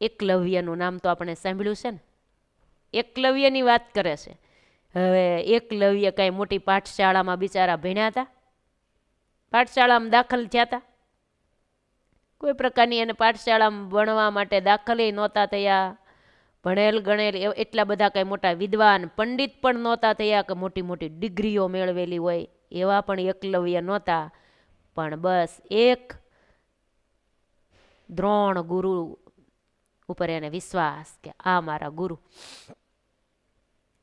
એકલવ્યનું નામ તો આપણે સાંભળ્યું છે ને? એકલવ્યની વાત કરે છે. હવે એકલવ્ય કાંઈ મોટી પાઠશાળામાં બિચારા ભણ્યા હતા પાઠશાળામાં દાખલ થયા હતા કોઈ પ્રકારની એને પાઠશાળામાં ભણવા માટે દાખલે નહોતા થયા. ભણેલ ગણેલ એટલા બધા કાંઈ મોટા વિદ્વાન પંડિત પણ નહોતા થયા કે મોટી મોટી ડિગ્રીઓ મેળવેલી હોય એવા પણ એકલવ્ય નહોતા. પણ બસ એક દ્રોણ ગુરુ ઉપર એને વિશ્વાસ કે આ મારા ગુરુ.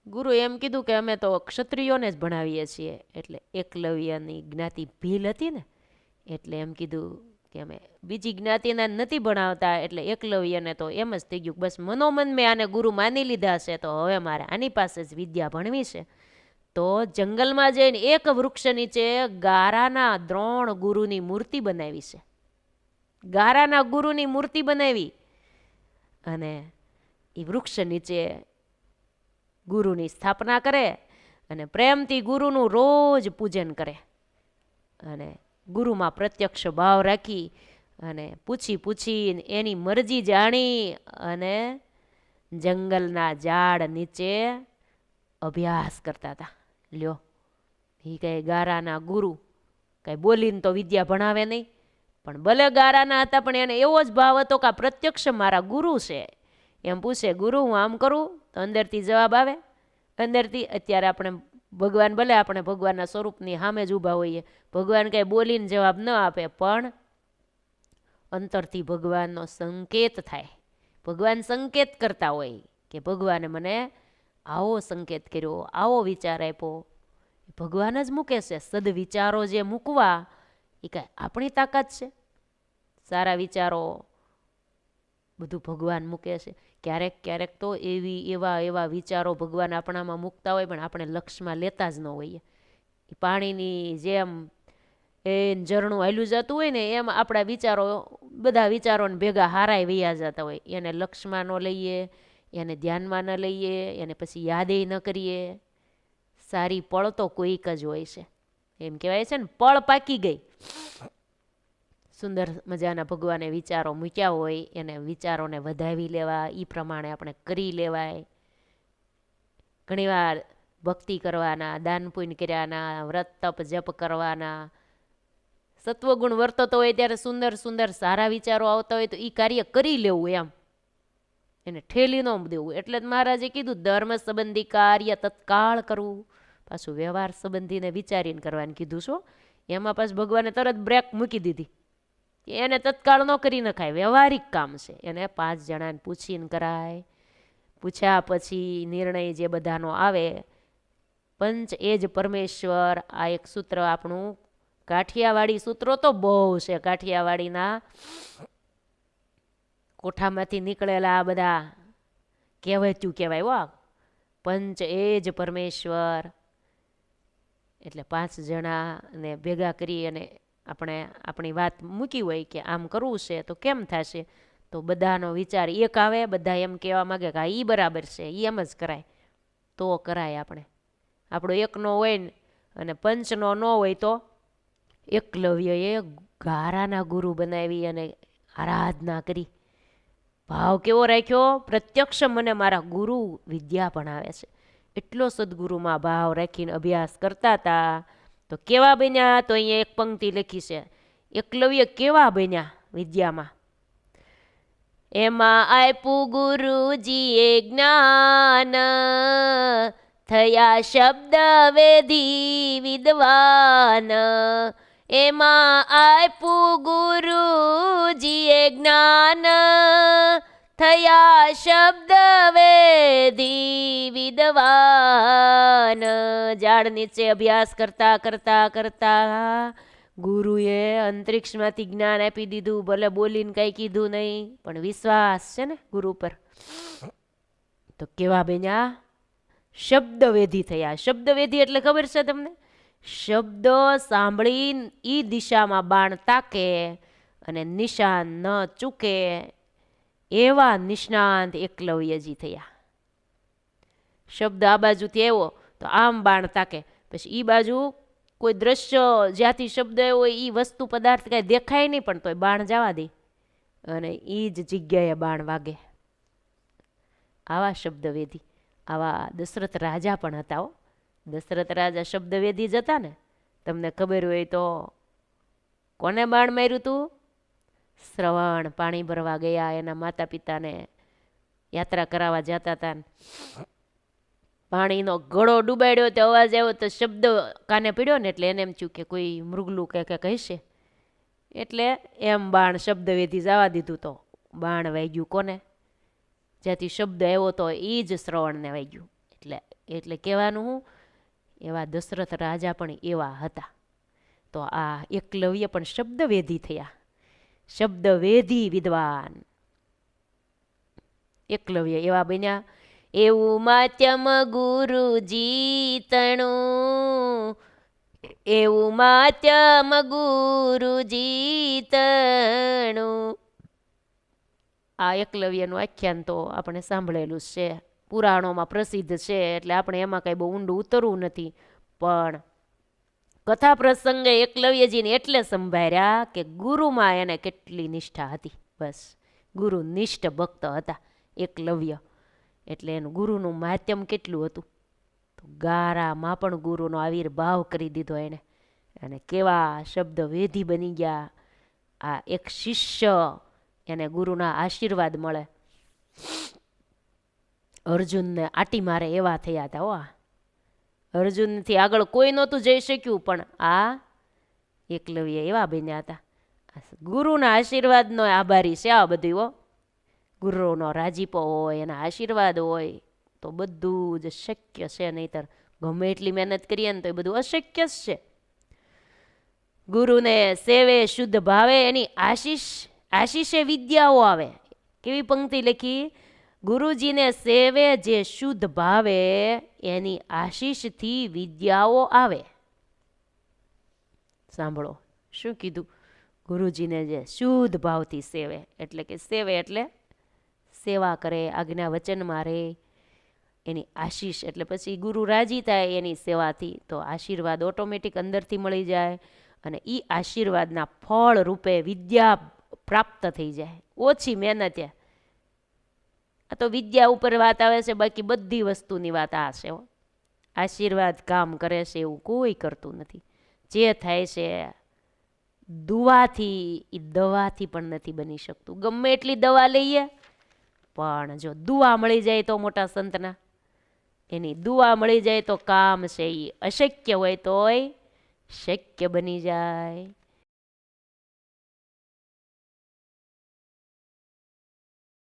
ગુરુ એમ કીધું કે અમે તો ક્ષત્રિયોને જ ભણાવીએ છીએ. એટલે એકલવ્યની જ્ઞાતિ ભીલ હતી ને, એટલે એમ કીધું કે અમે બીજી જ્ઞાતિના નથી ભણાવતા, એટલે એકલવ્યને તો એમ જ થઈ ગયું બસ મનોમન મેં આને ગુરુ માની લીધા છે, તો હવે મારે આની પાસે જ વિદ્યા ભણવી છે. તો જંગલમાં જઈને એક વૃક્ષ નીચે ગારાના દ્રોણ ગુરુની મૂર્તિ બનાવી છે. ગારાના ગુરુની મૂર્તિ બનાવી. અને એ વૃક્ષ નીચે ગુરુની સ્થાપના કરે અને પ્રેમથી ગુરુનું રોજ પૂજન કરે. અને ગુરુમાં પ્રત્યક્ષ ભાવ રાખી અને પૂછી પૂછી એની મરજી જાણી અને જંગલના ઝાડ નીચે અભ્યાસ કરતા હતા. લ્યો એ કંઈ ગારાના ગુરુ, કંઈ બોલીને તો વિદ્યા ભણાવે નહીં. પણ ભલે ગારાના હતા, પણ એને એવો જ ભાવ હતો કે આ પ્રત્યક્ષ મારા ગુરુ છે. એમ પૂછે, ગુરુ, હું આમ કરું? તો અંદરથી જવાબ આવે. અંદરથી અત્યારે આપણે ભગવાન, ભલે આપણે ભગવાનના સ્વરૂપની સામે જ ઊભા હોઈએ, ભગવાન કંઈ બોલીને જવાબ ન આપે, પણ અંતરથી ભગવાનનો સંકેત થાય. ભગવાન સંકેત કરતા હોય કે ભગવાને મને આવો સંકેત કર્યો, આવો વિચાર આપ્યો. ભગવાન જ મૂકે છે, સદવિચારો જે મૂકવા એ કાંઈ આપણી તાકાત છે? સારા વિચારો બધું ભગવાન મૂકે છે. ક્યારેક ક્યારેક તો એવી, એવા એવા વિચારો ભગવાન આપણામાં મૂકતા હોય પણ આપણે લક્ષમાં લેતા જ ન હોઈએ. એ પાણીની જેમ એ ઝરણું હાલ્યું જતું હોય ને એમ આપણા વિચારો, બધા વિચારોને ભેગા હારાય વૈયા જતા હોય. એને લક્ષમાં ન લઈએ, એને ધ્યાનમાં ન લઈએ, એને પછી યાદેય ન કરીએ. સારી પળ તો કોઈક જ હોય છે. એમ કહેવાય છે ને, પળ પાકી ગઈ. સુંદર મજાના ભગવાને વિચારો મૂક્યા હોય, એને વિચારોને વધાવી લેવા એ પ્રમાણે આપણે કરી લેવાય. ઘણીવાર ભક્તિ કરવાના, દાન પુણ્ય કર્યાના, વ્રત, તપ, જપ કરવાના. સત્વગુણ વર્તતો હોય ત્યારે સુંદર સુંદર સારા વિચારો આવતા હોય તો એ કાર્ય કરી લેવું એમ. એને ઠેલી ન દેવું. એટલે જ મહારાજે કીધું, ધર્મ સંબંધી કાર્ય તત્કાળ કરવું. પાછું વ્યવહાર સંબંધીને વિચારીને કરવાનું કીધું છો. એમાં પાછું ભગવાને તરત બ્રેક મૂકી દીધી. એને તત્કાળ ન કરી નખાય વ્યવહારિક કામ છે. એને પાંચ જણાને પૂછીને કરાય. પૂછ્યા પછી નિર્ણય જે બધાનો આવે, પંચ એ જ પરમેશ્વર, આ એક સૂત્ર આપણું, કાઠિયાવાડી સૂત્રો તો બહુ છે. કાઠિયાવાડીના કોઠામાંથી નીકળેલા આ બધા કહેવાચ્યું કહેવાય હો પંચ એ જ પરમેશ્વર એટલે પાંચ જણાને ભેગા કરી અને આપણે આપણી વાત મૂકી હોય કે આમ કરવું છે તો કેમ થશે? તો બધાનો વિચાર એક આવે, બધા એમ કહેવા માગે કે એ બરાબર છે એ એમ જ કરાય. તો કરાય આપણે. આપણો એકનો હોય ને અને પંચનો ન હોય તો એકલવ્યએ ગારાના ગુરુ બનાવી અને આરાધના કરી. ભાવ કેવો રાખ્યો? પ્રત્યક્ષ મને મારા ગુરુ વિદ્યા ભણાવે છે. એટલો સદગુરુમાં ભાવ રાખીને અભ્યાસ કરતા હતા. તો કેવા બન્યા? તો અહીંયા એક પંક્તિ લખી છે. એકલવ્ય કેવા બન્યા વિદ્યામાં? એમાં આપ્યું ગુરુજીએ જ્ઞાન, થયા શબ્દ વેધી વિદ્વાન. એમાં આપ્યું ગુરુજીએ જ્ઞાન થયા શબ્દ વેધી વિદવાન. ઝાડ નીચે અભ્યાસ કરતા કરતા કરતા ગુરુએ અંતરિક્ષમાંથી જ્ઞાન આપી દીધું. ભલે બોલીને કંઈ કીધું નહીં, પણ વિશ્વાસ છે ને ગુરુ પર. તો કેવા બન્યા? શબ્દવેધી થયા. શબ્દવેધી એટલે ખબર છે તમને? શબ્દો સાંભળી એ દિશામાં બાણ તાકે અને નિશાન ન ચૂકે એવા નિષ્ણાંત એકલવ્યજી થયા. શબ્દ આ બાજુથી આવ્યો, તો આમ બાણ તાકે. પછી એ બાજુ કોઈ દ્રશ્ય જ્યાંથી શબ્દ આવ્યો એ વસ્તુ પદાર્થ કાંઈ દેખાય નહીં, પણ તોય બાણ જવા દે. અને એ જ જગ્યાએ બાણ વાગે. આવા શબ્દવેધી આવા દશરથ રાજા પણ હતા હો. દશરથ રાજા શબ્દવેધી જ હતા ને. તમને ખબર હોય તો કોને બાણ માર્યું તું? શ્રવણ, પાણી ભરવા ગયા એના માતા પિતાને યાત્રા કરાવવા જતા હતા પાણીનો ગળો ડૂબાડ્યો તો અવાજ આવ્યો તો શબ્દ કાને પીડ્યો ને એટલે એને એમ થયું કે કોઈ મૃગલું કે કે કહેશે. એટલે એમ બાણ શબ્દવેધી જવા દીધું તો. બાણ વાગ્યું કોને? જ્યાંથી શબ્દ આવ્યો તો એ જ શ્રવણને વાગ્યું. એટલે એટલે કહેવાનું હું, એવા દશરથ રાજા પણ એવા હતા. તો આ એકલવ્ય પણ શબ્દવેધી થયા. શબ્દવેધી વિદ્વાન. એકલવ્ય એવા બન્યા. એવું માત્યમ ગુરુજી તણું. એવું માત્યમ ગુરુજી તણું. આ એકલવ્યનું આખ્યાન તો આપણે સાંભળેલું છે. પુરાણોમાં પ્રસિદ્ધ છે, એટલે આપણે એમાં કાંઈ બહુ ઊંડું ઉતરવું નથી. પણ કથા પ્રસંગે એકલવ્યજીને એટલે સંભાળ્યા કે ગુરુમાં એને કેટલી નિષ્ઠા હતી. બસ, ગુરુ નિષ્ઠ ભક્ત હતા એકલવ્ય એટલે એનું ગુરુનું માધ્યમ કેટલું હતું? તો ગારામાં પણ ગુરુનો આવિર્ભાવ કરી દીધો એણે અને કેવા શબ્દ વેધી બની ગયા. આ એક શિષ્ય એને ગુરુના આશીર્વાદ મળે. અર્જુનને આટી મારે એવા થયા હતા આ. અર્જુનથી આગળ કોઈ નહોતું જઈ શક્યું, પણ આ એકલવ્ય એવા બન્યા હતા. ગુરુના આશીર્વાદનો આભારી છે આ બધું, હો. ગુરુનો રાજીપો હોય, એના આશીર્વાદ હોય, તો બધું જ શક્ય છે. નહીતર ગમે એટલી મહેનત કરીએ ને તો એ બધું અશક્ય જ છે. ગુરુને સેવે, શુદ્ધ ભાવે, એની આશીષ, આશીષે વિદ્યાઓ આવે. કેવી પંક્તિ લખી? ગુરુજીને સેવે જે શુદ્ધ ભાવે, એની આશીષથી વિદ્યાઓ આવે. સાંભળો, શું કીધું? ગુરુજીને જે શુદ્ધ ભાવથી સેવે, એટલે કે સેવે એટલે સેવા કરે, આજ્ઞા વચનમાં રહે, એની આશીષ, એટલે પછી ગુરુ રાજી થાય એની સેવાથી, તો આશીર્વાદ ઓટોમેટિક અંદરથી મળી જાય અને એ આશીર્વાદના ફળ રૂપે વિદ્યા પ્રાપ્ત થઈ જાય. ઓછી મહેનત તો વિદ્યા ઉપર વાત આવે છે, બાકી બધી વસ્તુની વાત આ છે આશીર્વાદ કામ કરે છે એવું કોઈ કરતું નથી. જે થાય છે, દુવાથી એ દવાથી પણ નથી બની શકતું. ગમે એટલી દવા લઈએ, પણ જો દુવા મળી જાય તો મોટા સંતના. એની દુવા મળી જાય તો કામ છે એ અશક્ય હોય તોય શક્ય બની જાય.